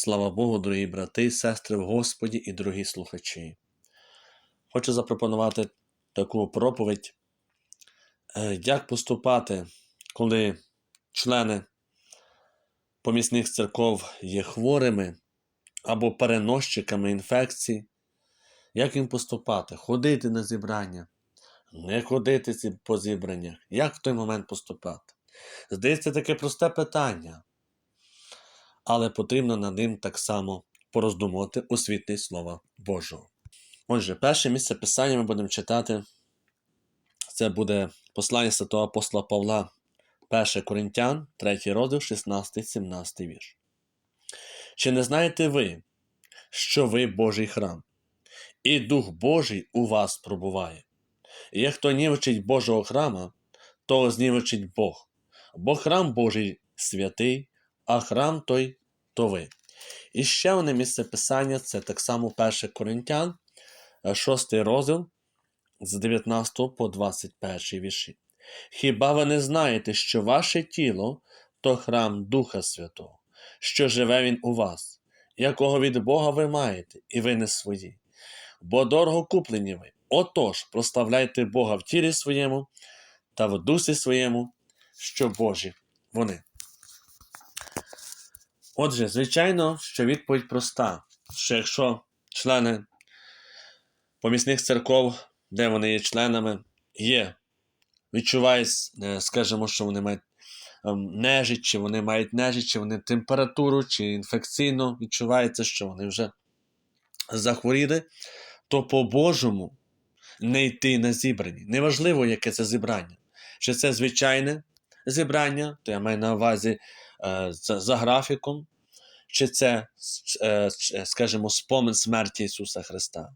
Слава Богу, дорогі брати сестри в Господі і дорогі слухачі. Хочу запропонувати таку проповідь, е, як поступати, коли члени помісних церков є хворими або переносчиками інфекцій. Як їм поступати? Ходити на зібрання, не ходити по зібраннях. Як в той момент поступати? Здається, таке просте питання але потрібно над ним так само пороздумувати у світлі Слова Божого. Отже, перше місце писання ми будемо читати. Це буде послання святого апостола Павла, 1 Коринтян, 3 розділ, 16-17 вірш. Чи не знаєте ви, що ви Божий храм, і Дух Божий у вас пробуває? І як хто нівчить Божого храма, того знівечить Бог, бо храм Божий святий, а храм той то ви. І ще одне місце писання це так само 1 Коринтян, 6 розділ з 19 по 21 вірші. Хіба ви не знаєте, що ваше тіло то храм Духа Святого, що живе він у вас, якого від Бога ви маєте, і ви не свої? Бо дорого куплені ви. Отож, прославляйте Бога в тілі своєму та в дусі своєму, що Божі вони. Отже, звичайно, що відповідь проста, що якщо члени помісних церков, де вони є членами, є, відчувають, е, скажімо, що вони мають ем, нежить, чи вони мають нежить, чи вони температуру, чи інфекційно відчувається, що вони вже захворіли, то по-божому не йти на зібрані. Неважливо, яке це зібрання. Чи це звичайне зібрання, то я маю на увазі за, за графіком, чи це, е, скажімо, спомин смерті Ісуса Христа.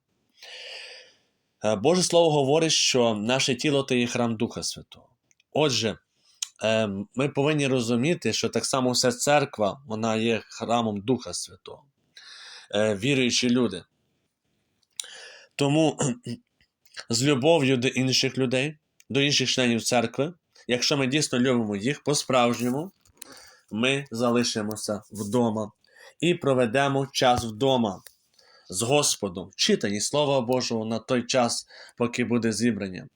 Е, Боже Слово говорить, що наше тіло це є храм Духа Святого. Отже, е, ми повинні розуміти, що так само вся церква вона є храмом Духа Святого, Е, віруючі люди. Тому з любов'ю до інших людей, до інших членів церкви, якщо ми дійсно любимо їх по-справжньому, ми залишимося вдома і проведемо час вдома з Господом, в читанні Слова Божого на той час, поки буде зібрання.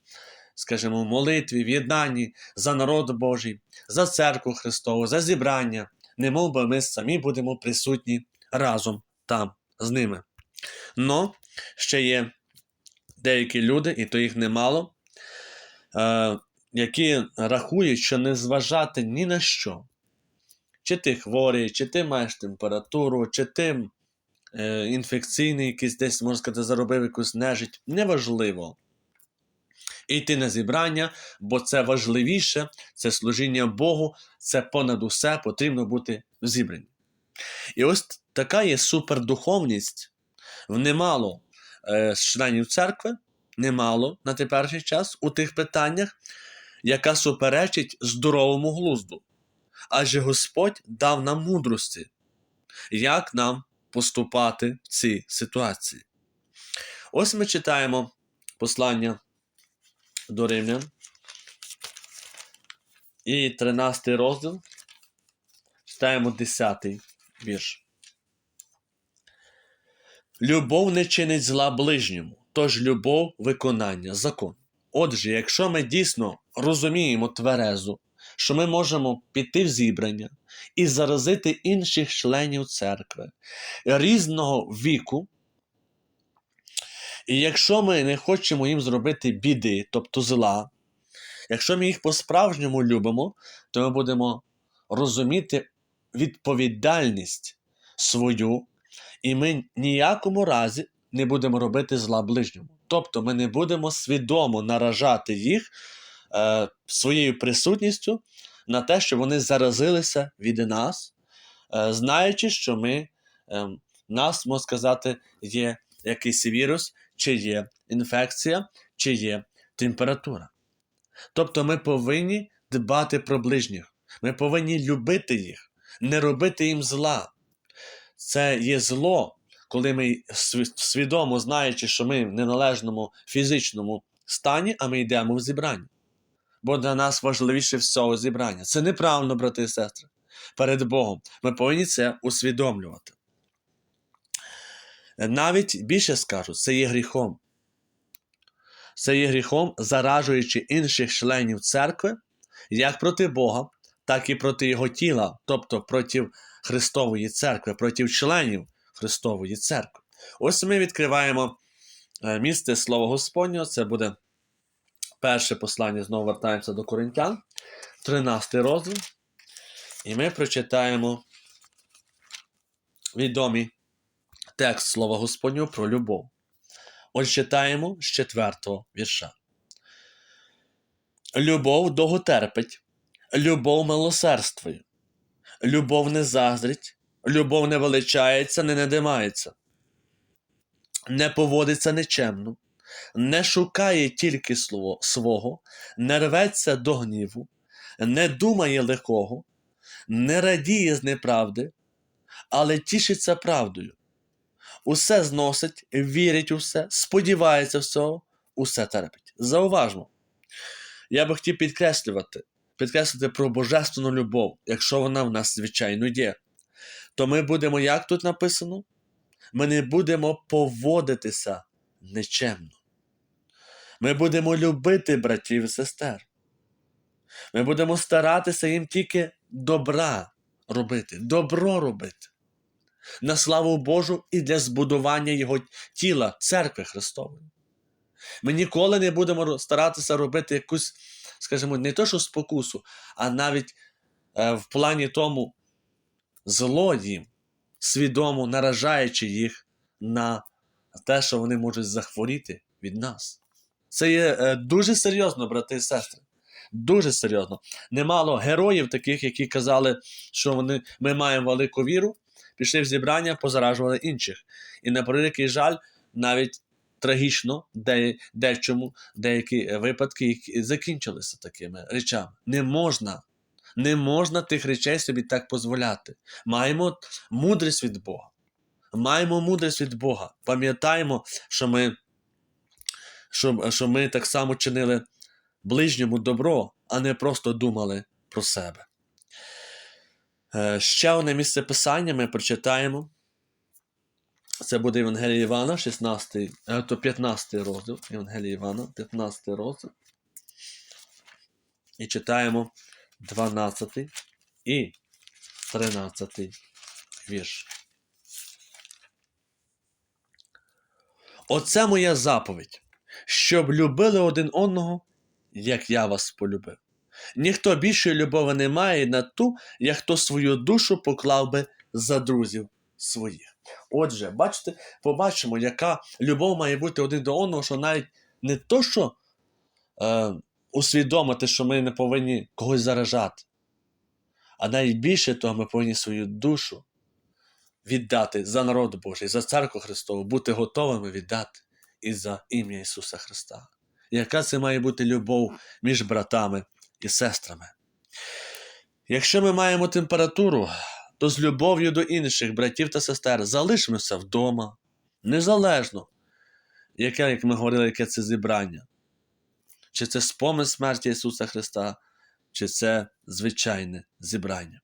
Скажімо, в молитві, в єднанні за народ Божий, за церкву Христову, за зібрання, немов би ми самі будемо присутні разом там з ними. Но ще є деякі люди, і то їх немало, е, які рахують, що не зважати ні на що. Чи ти хворий, чи ти маєш температуру, чи ти е, інфекційний, якийсь десь, можна сказати, заробив якусь нежить. Неважливо. Йти на зібрання, бо це важливіше, це служіння Богу, це понад усе потрібно бути в зібранні. І ось така є супердуховність в немало е, членів церкви, немало на теперішній час у тих питаннях, яка суперечить здоровому глузду. Адже Господь дав нам мудрості, як нам поступати в цій ситуації. Ось ми читаємо послання до Римлян і 13 розділ, читаємо 10 вірш. Любов не чинить зла ближньому, тож любов виконання закону. Отже, якщо ми дійсно розуміємо тверезо, що ми можемо піти в зібрання і заразити інших членів церкви різного віку, і якщо ми не хочемо їм зробити біди, тобто зла, якщо ми їх по-справжньому любимо, то ми будемо розуміти відповідальність свою, і ми ніякому разі не будемо робити зла ближньому. Тобто ми не будемо свідомо наражати їх е, своєю присутністю на те, що вони заразилися від нас, е, знаючи, що ми, е, нас, можна сказати, є якийсь вірус, чи є інфекція, чи є температура. Тобто ми повинні дбати про ближніх, ми повинні любити їх, не робити їм зла. Це є зло, коли ми свідомо знаючи, що ми в неналежному фізичному стані, а ми йдемо в зібрання. Бо для нас важливіше всього зібрання. Це неправильно, брати і сестри. Перед Богом. Ми повинні це усвідомлювати. навіть більше скажу, це є гріхом. Це є гріхом, заражуючи інших членів церкви, як проти Бога, так і проти Його тіла, тобто проти Христової церкви, проти членів Христової церкви. Ось ми відкриваємо е, місце Слова Господнього. Це буде перше послання, знову вертаємося до Коринтян, 13 розділ. І ми прочитаємо відомий текст Слова Господнього про любов. Ось читаємо з четвертого вірша. Любов довготерпить, любов милосердствує, любов не заздрить, любов не величається, не надимається, не поводиться нечемно, не шукає тільки слово свого, не рветься до гніву, не думає лихого, не радіє з неправди, але тішиться правдою. Усе зносить, вірить у все, сподівається всього, усе терпить. Зауважмо. Я би хотів підкреслювати, підкреслити про божественну любов, якщо вона в нас, звичайно, є. То ми будемо, як тут написано? Ми не будемо поводитися нечемно. Ми будемо любити братів і сестер. Ми будемо старатися їм тільки добра робити, добро робити. На славу Божу і для збудування Його тіла, церкви Христової. Ми ніколи не будемо старатися робити якусь, скажімо, не то що спокусу, а навіть е, в плані тому зло їм, свідомо наражаючи їх на те, що вони можуть захворіти від нас. Це є е, дуже серйозно, брати і сестри. Дуже серйозно. Немало героїв таких, які казали, що вони, ми маємо велику віру, пішли в зібрання, позаражували інших. І на превеликий жаль, навіть трагічно, де, дечому деякі випадки які закінчилися такими речами. Не можна, не можна тих речей собі так дозволяти. Маємо мудрість від Бога. Маємо мудрість від Бога. Пам'ятаємо, що ми, що, що ми так само чинили ближньому добро, а не просто думали про себе. Е, Ще одне місце писання ми прочитаємо. Це буде Євангелія Івана, 16, е, то 15 розділ. Євангелія Івана, 15 розділ. І читаємо 12 і 13 вірш. Оце моя заповідь, щоб любили один одного, як я вас полюбив. Ніхто більшої любові не має на ту, як хто свою душу поклав би за друзів своїх. Отже, бачите, побачимо, яка любов має бути один до одного, що навіть не то, що е, усвідомити, що ми не повинні когось заражати, а навіть більше того, ми повинні свою душу віддати за народ Божий, за церкву Христову, бути готовими віддати і за ім'я Ісуса Христа. Яка це має бути любов між братами і сестрами? Якщо ми маємо температуру, то з любов'ю до інших братів та сестер залишимося вдома, незалежно, яке, як ми говорили, яке це зібрання. Чи це спомин смерті Ісуса Христа, чи це звичайне зібрання.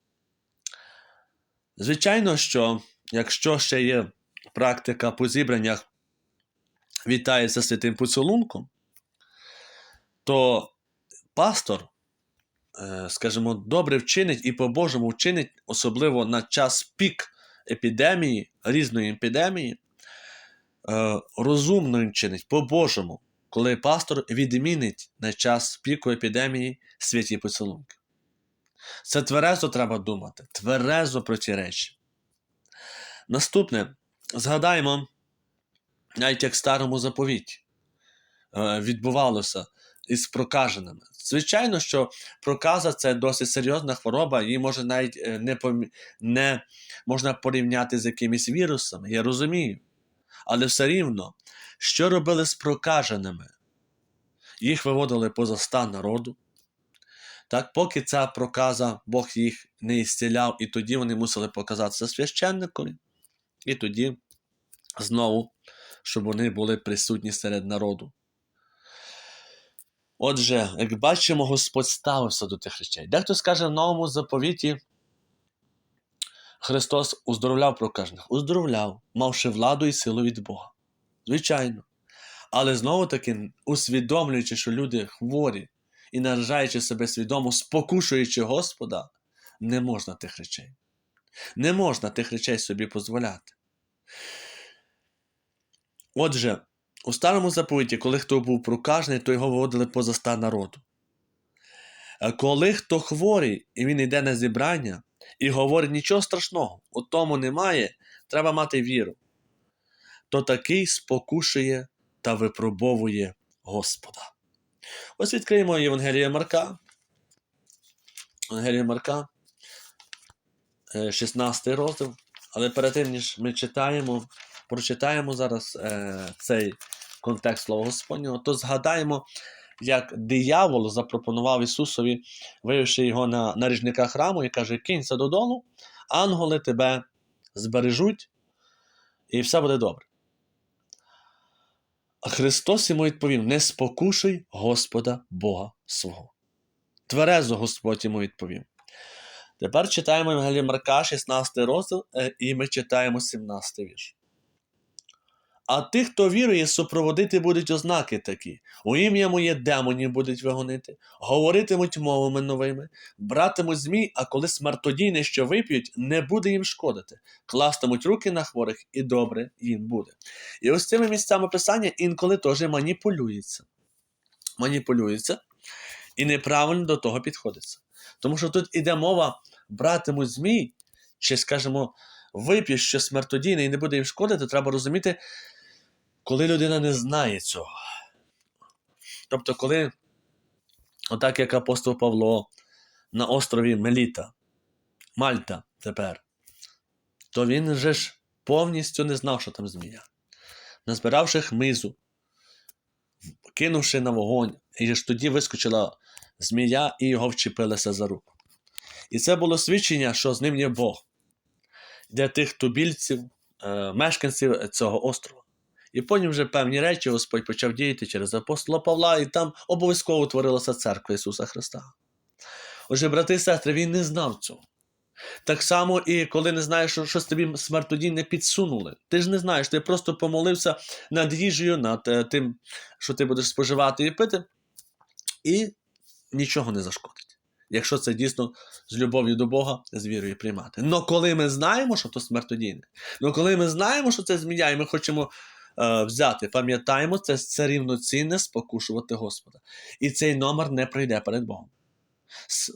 Звичайно, що якщо ще є практика по зібраннях вітається святим поцілунком, то пастор е, скажімо, добре вчинить і по-божому вчинить, особливо на час пік епідемії, різної епідемії, е, розумно він чинить по-божому, коли пастор відмінить на час піку епідемії святі поцілунки. Це тверезо треба думати, тверезо про ці речі. Наступне, згадаємо, навіть як в старому заповіті е, відбувалося із прокаженими. Звичайно, що проказа це досить серйозна хвороба, її може навіть е, не, помі... не можна порівняти з якимись вірусами, я розумію. Але все рівно, що робили з прокаженими? Їх виводили поза стан народу. Так, поки ця проказа, Бог їх не ісціляв, і тоді вони мусили показатися священником, і тоді знову, щоб вони були присутні серед народу. Отже, як бачимо, Господь ставився до тих речей. Дехто скаже в новому заповіті, Христос уздоровляв прокажених? Уздоровляв, мавши владу і силу від Бога. Звичайно. Але знову таки, усвідомлюючи, що люди хворі і наражаючи себе свідомо, спокушуючи Господа, не можна тих речей. Не можна тих речей собі дозволяти. Отже, у старому заповіті, коли хто був прокажений, то його виводили поза стан народу. Коли хто хворий і він йде на зібрання і говорить нічого страшного, у тому немає, треба мати віру, то такий спокушує та випробовує Господа. Ось відкриємо Євангелія Марка. Євангелія Марка, е, 16 розділ. Але перед тим, ніж ми читаємо, прочитаємо зараз е, цей контекст Слова Господнього, то згадаємо, як диявол запропонував Ісусові, вивівши його на наріжника храму, і каже: кинься додолу, ангели тебе збережуть, і все буде добре. Христос йому відповів: не спокушуй Господа Бога свого. Тверезо Господь йому відповів. Тепер читаємо Євангелія Марка, 16 розділ, е, і ми читаємо 17 вірш. А тих, хто вірує, супроводити будуть ознаки такі: у ім'я моє демонів будуть вигонити, говоритимуть мовами новими, братимуть змій, а коли смертодійне, що вип'ють, не буде їм шкодити, кластимуть руки на хворих, і добре їм буде. І ось цими місцями писання інколи теж маніпулюється. Маніпулюється і неправильно до того підходиться. Тому що тут іде мова братимуть змій, чи, скажімо, вип'є що смертодійне і не буде їм шкодити, треба розуміти, коли людина не знає цього. Тобто, коли, отак як апостол Павло на острові Меліта, Мальта тепер, то він же ж повністю не знав, що там змія. Назбиравши хмизу, кинувши на вогонь, і ж тоді вискочила змія і його вчепилася за руку. І це було свідчення, що з ним є Бог для тих тубільців, е, мешканців цього острова. І потім вже певні речі Господь почав діяти через апостола Павла, і там обов'язково утворилася церква Ісуса Христа. Отже, брати і сестри, він не знав цього. Так само, і коли не знаєш, що щось тобі смертодійне підсунули. Ти ж не знаєш, ти просто помолився над їжею, над е, тим, що ти будеш споживати і пити, і нічого не зашкодить. Якщо це дійсно з любов'ю до Бога, з вірою приймати. Но коли ми знаємо, що то смертодійне, но коли ми знаємо, що це змія, і ми хочемо взяти, пам'ятаємо, це, це рівноцінне спокушувати Господа. І цей номер не пройде перед Богом.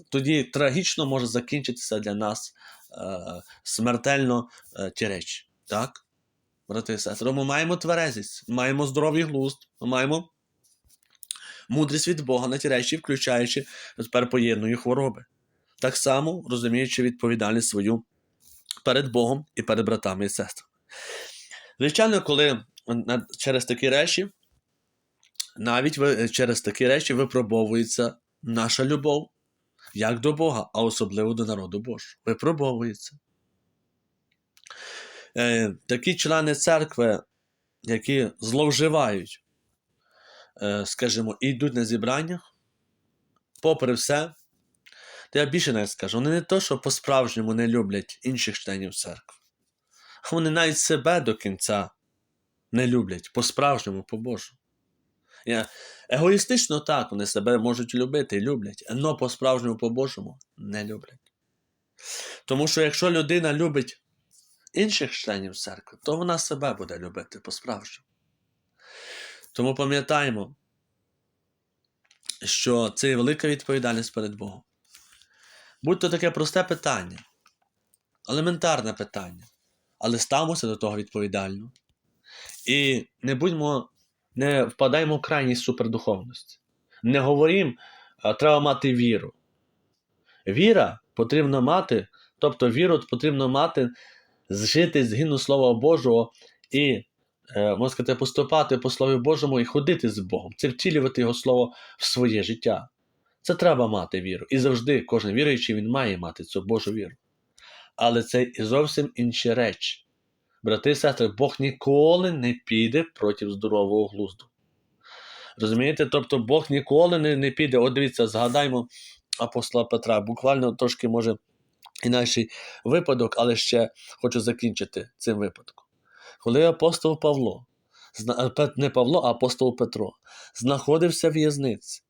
Тоді трагічно може закінчитися для нас е, смертельно е, ті речі. Так? Брати і сестри, ми маємо тверезість, маємо здоровий глузд, ми маємо мудрість від Бога на ті речі, включаючи тепер поєднує хвороби. Так само розуміючи відповідальність свою перед Богом і перед братами і сестрами. Звичайно, коли через такі речі, навіть ви- через такі речі випробовується наша любов як до Бога, а особливо до народу Божого. Випробовується. Е, такі члени церкви, які зловживають, е, скажімо, і йдуть на зібрання, попри все, то я більше навіть скажу, вони не то, що по-справжньому не люблять інших членів церкви. Вони навіть себе до кінця не люблять по-справжньому, по-божому. Я- Егоїстично так, вони себе можуть любити і люблять, але по-справжньому, по-божому не люблять. Тому що якщо людина любить інших членів церкви, то вона себе буде любити по-справжньому. Тому пам'ятаємо, що це велика відповідальність перед Богом. Будь то таке просте питання, елементарне питання, але ставимося до того відповідально. І не будьмо, не впадаємо в крайність супердуховності. Не говоримо, треба мати віру. Віра потрібно мати, тобто віру потрібно мати, жити згідно Слова Божого і, е, можна сказати, поступати по Слові Божому і ходити з Богом. Це втілювати Його Слово в своє життя. Це треба мати віру. І завжди кожен віруючий він має мати цю Божу віру. Але це і зовсім інші речі. Брати і сестри, Бог ніколи не піде проти здорового глузду. Розумієте? Тобто Бог ніколи не, не піде. От дивіться, згадаймо апостола Петра. Буквально трошки може інакший випадок, але ще хочу закінчити цим випадком. Коли апостол Павло, не Павло, а апостол Петро, знаходився в в'язниці,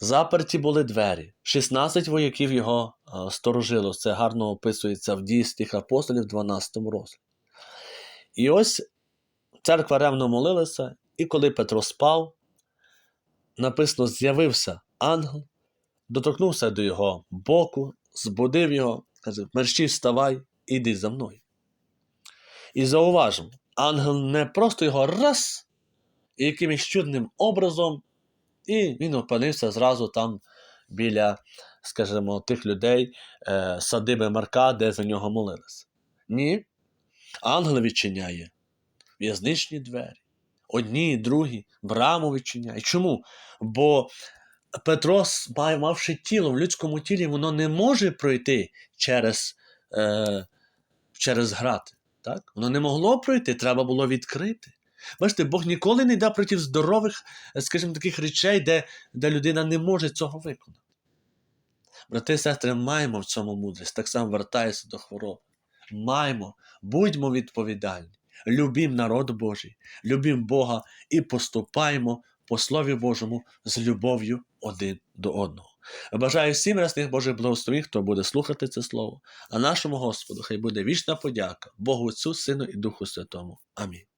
заперті були двері, 16 вояків його е, сторожило. Це гарно описується в дії тих апостолів, 12 розділі. І ось церква ревно молилася, і коли Петро спав, написано, з'явився ангел, доторкнувся до його боку, збудив його, каже: мерщій вставай, іди за мною. І зауважимо, ангел не просто його раз, і якимось чудним образом, і він опинився зразу там біля, скажімо, тих людей, е, садиби Марка, де за нього молилися. Ні. Ангел відчиняє в'язничні двері. Одні, другі, браму відчиняє. Чому? Бо Петро, мавши тіло в людському тілі, воно не може пройти через, е, через грати. Так? Воно не могло пройти, треба було відкрити. Бачите, Бог ніколи не йде проти здорових, е, скажімо, таких речей, де, де людина не може цього виконати. Брати і сестри, маємо в цьому мудрість, так само вертається до хвороби. Маємо, будьмо відповідальні, любім народ Божий, любім Бога і поступаємо по Слові Божому з любов'ю один до одного. Бажаю всім рясних Божих благословень, хто буде слухати це слово, а нашому Господу хай буде вічна подяка Богу Отцю, Сину і Духу Святому. Амінь.